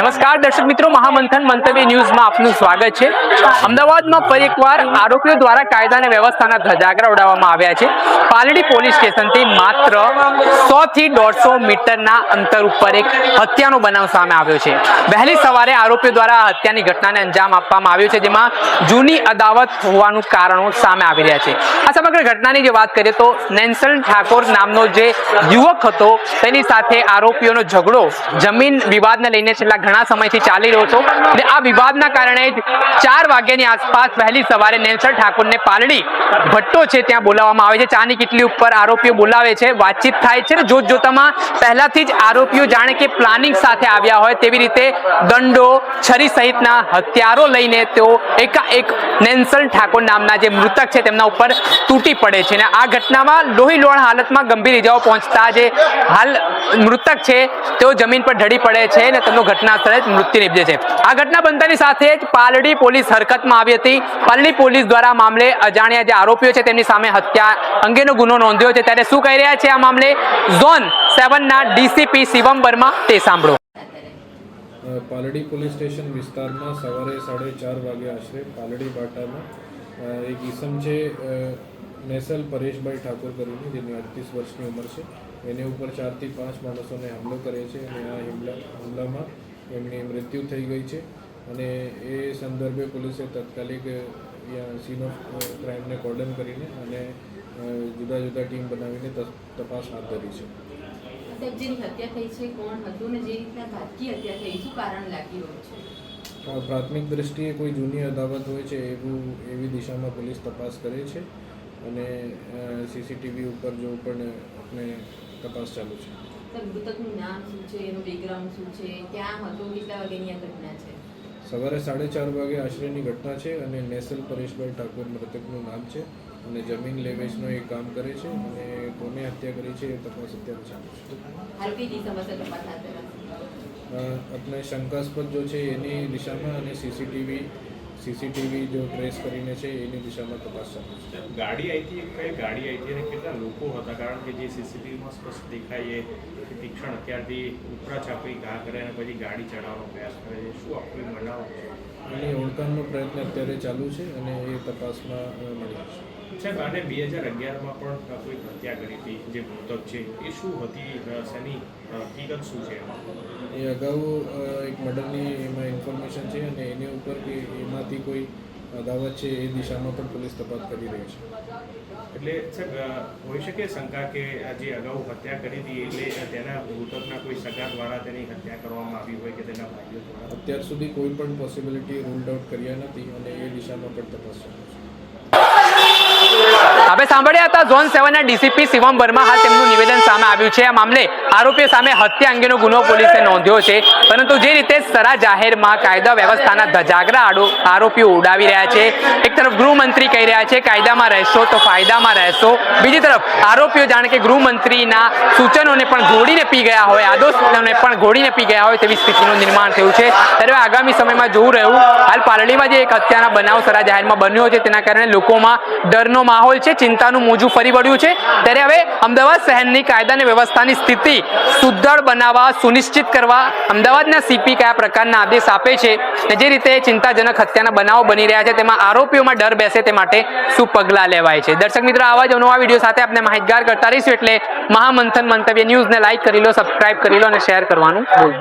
નમસ્કાર, દર્શક મિત્રો, મહામંથન મંતવ્ય ન્યૂઝમાં આપનું સ્વાગત છે. અમદાવાદમાં ફરી એકવાર આરોપીઓ દ્વારા કાયદા અને વ્યવસ્થાના ધજાગરા ઉડાવવામાં આવ્યા છે. પાલડી પોલીસ સ્ટેશનથી માત્ર સો થી દોઢસો મીટરના અંતર ઉપર એક હત્યાનો બનાવ સામે આવ્યો છે. વહેલી સવારે આરોપીઓ દ્વારા હત્યાની ઘટનાને અંજામ આપવામાં આવ્યો છે, જેમાં જૂની અદાવત હોવાનું કારણો સામે આવી રહ્યા છે. આ સમગ્ર ઘટનાની જે વાત કરીએ તો નેન્સલ ઠાકોર નામનો જે યુવક હતો, તેની સાથે આરોપીઓનો ઝઘડો, જમીન વિવાદને લઈને છેલ્લા ઘણા સમયથી ચાલી રહ્યો છો અને આ વિવાદના કારણે ચાર વાગ્યાની આસપાસ વહેલી સવારે નેલસર ઠાકોરને પાલડી ભટ્ટો છે ત્યાં બોલાવવામાં આવે છે. ચાની કેટલી ઉપર આરોપીઓ બોલાવે છે, વાતચીત થાય છે જોત જોતામાં પહેલાથી જ આરોપીઓ જાણે કે પ્લાનિંગ સાથે આવ્યા હોય તેવી રીતે દંડો, છરી સહિતના હથિયારો લઈને તેઓ એકાએક નેન્સલ ઠાકોર નામના જે મૃતક છે તેમના ઉપર તૂટી પડે છે. અને આ ઘટનામાં લોહી લોણ હાલતમાં ગંભીર ઇજાઓ પહોંચતા જે હાલ મૃતક છે તેઓ જમીન પર ઢળી પડે છે અને તેમનું ઘટના જ મૃત્યુ નિપજે છે. આ ઘટના બનતાની સાથે જ પાલડી પોલીસ હરકતમાં આવી હતી. પાલડી પોલીસ દ્વારા મામલે અજાણ્યા જે આરોપીઓ છે તેમની સામે હત્યા અંગેનો ગુનો નોંધ્યો છે. ત્યારે શું કહી રહ્યા છે આ મામલે? ઝોન સેવનના ડીસીપી શિવમ વર્મા તે સાંભળો. પાલડી પોલીસ સ્ટેશન વિસ્તારમાં સવારે સાડે ચાર વાગે આશરે પાલડી બાટામાં એક ઈસમ છે નેસલ પરેશભાઈ ઠાકોર કરીને, જેની અડતીસ વર્ષની ઉંમર છે. એની ઉપર ચારથી પાંચ માણસોને હુમલો કરે છે અને આ હુમલા, હુમલામાં એમની મૃત્યુ થઈ ગઈ છે અને એ સંદર્ભે પોલીસે તાત્કાલિક સીન ઓફ ક્રાઇમને કોર્ડન કરીને અને જુદા જુદા ટીમ બનાવીને તપાસ હાથ ધરી છે. જેની હત્યા થઈ છે કોણ હતું ને જે રીતના ઘાતકી હત્યા થઈ શું કારણ લાગી રહ્યું છે? પ્રાથમિક દ્રષ્ટિએ કોઈ જૂની અદાવત હોય છે એવું એવી દિશામાં પોલીસ તપાસ કરે છે અને સીસીટીવી ઉપર જો પણ આપણે તપાસ ચાલુ છે. સાહેબ મૃતકનું નામ શું છે એનું બેકગ્રાઉન્ડ શું છે ક્યાં હતો કેટલા વાગ્યાની આ ઘટના છે? સવારે સાડે ચાર વાગે આશરેની ઘટના છે અને નેસલ પરેશભાઈ ઠાકોર મૃતકનું નામ છે અને જમીન લેવેચનો એ કામ કરે છે અને કોને હત્યા કરી છે એ તપાસ અત્યારે ચાલુ છે. આપણે શંકાસ્પદ જો છે એની દિશામાં અને સીસીટીવી સીસીટીવી જો ટ્રેસ કરીને છે એની દિશામાં તપાસ ચાલુ છે. ગાડી આવી હતી કઈ ગાડી આવી હતી અને કેટલા લોકો હતા? કારણ કે જે સીસીટીવીમાં સ્પષ્ટ દેખાય એ તીક્ષણ અત્યારથી ઉપરા છાપરી ઘા કરે અને પછી ગાડી ચડાવવાનો પ્રયાસ કરે છે. શું આપણે બનાવ છે એની ઓળખાણનો પ્રયત્ન અત્યારે ચાલુ છે અને એ તપાસમાં મળી જશે. સાહેબ આને બે હજાર અગિયારમાં પણ કોઈ હત્યા કરી હતી જે મૃતક છે એ શું હતી શેની હકીકત શું છે? એ અગાઉ એક મર્ડરની એમાં ઇન્ફોર્મેશન છે અને એની ઉપર કે એમાંથી કોઈ દાવત છે એ દિશામાં પણ પોલીસ તપાસ કરી રહી છે. એટલે હોઈ શકે શંકા કે આજે જે અગાઉ હત્યા કરી હતી એટલે તેના મૃતકના કોઈ સગા દ્વારા તેની હત્યા કરવામાં આવી હોય કે તેના ભાઈઓ દ્વારા? અત્યાર સુધી કોઈ પણ પોસિબિલિટી રૂલ્ડ આઉટ કર્યા નથી અને એ દિશામાં પણ તપાસ ચાલુ છે. સાંભળ્યા હતા ઝોન સેવનના ડીસીપી શિવમ વર્મા. હાલ તેમનું નિવેદન સામે આવ્યું છે. આ મામલે આરોપીઓ સામે હત્યા અંગેનો ગુનો પોલીસે નોંધ્યો છે. પરંતુ જે રીતે સરા જાહેરમાં કાયદા વ્યવસ્થાના ધજાગરા આરોપીઓ ઉડાવી રહ્યા છે. એક તરફ ગૃહમંત્રી કહી રહ્યા છે, કાયદામાં રહેશો તો ફાયદામાં રહેશો. બીજી તરફ આરોપીઓ જાણે કે ગૃહમંત્રીના સૂચનોને પણ ઘોડીને પી ગયા હોય, આદોશોને પણ ઘોડીને પી ગયા હોય તેવી સ્થિતિનું નિર્માણ થયું છે. ત્યારે આગામી સમયમાં જોવું રહ્યું, હાલ પાલડીમાં જે એક હત્યાના બનાવ સરા જાહેરમાં બન્યો છે, તેના કારણે લોકોમાં ડરનો માહોલ છે ચિંતાનું મોજું ફરી વળ્યું છે. ત્યારે હવે અમદાવાદ શહેરની કાયદા અને વ્યવસ્થાની સ્થિતિ સુદ્ધડ બનાવવા, સુનિશ્ચિત કરવા અમદાવાદના સીપી કયા પ્રકારના આદેશ આપે છે અને જે રીતે ચિંતાજનક હત્યાના બનાવો બની રહ્યા છે તેમાં આરોપીઓમાં ડર બેસે તે માટે શું પગલાં લેવાય છે. દર્શક મિત્રો, આવા જ નવા વીડિયો સાથે આપણે માહિતગાર કરતા રહીશું એટલે મહામંથન મંતવ્ય ન્યૂઝને લાઇક કરી લો, સબસ્ક્રાઇબ કરી લો અને શેર કરવાનું નહીં.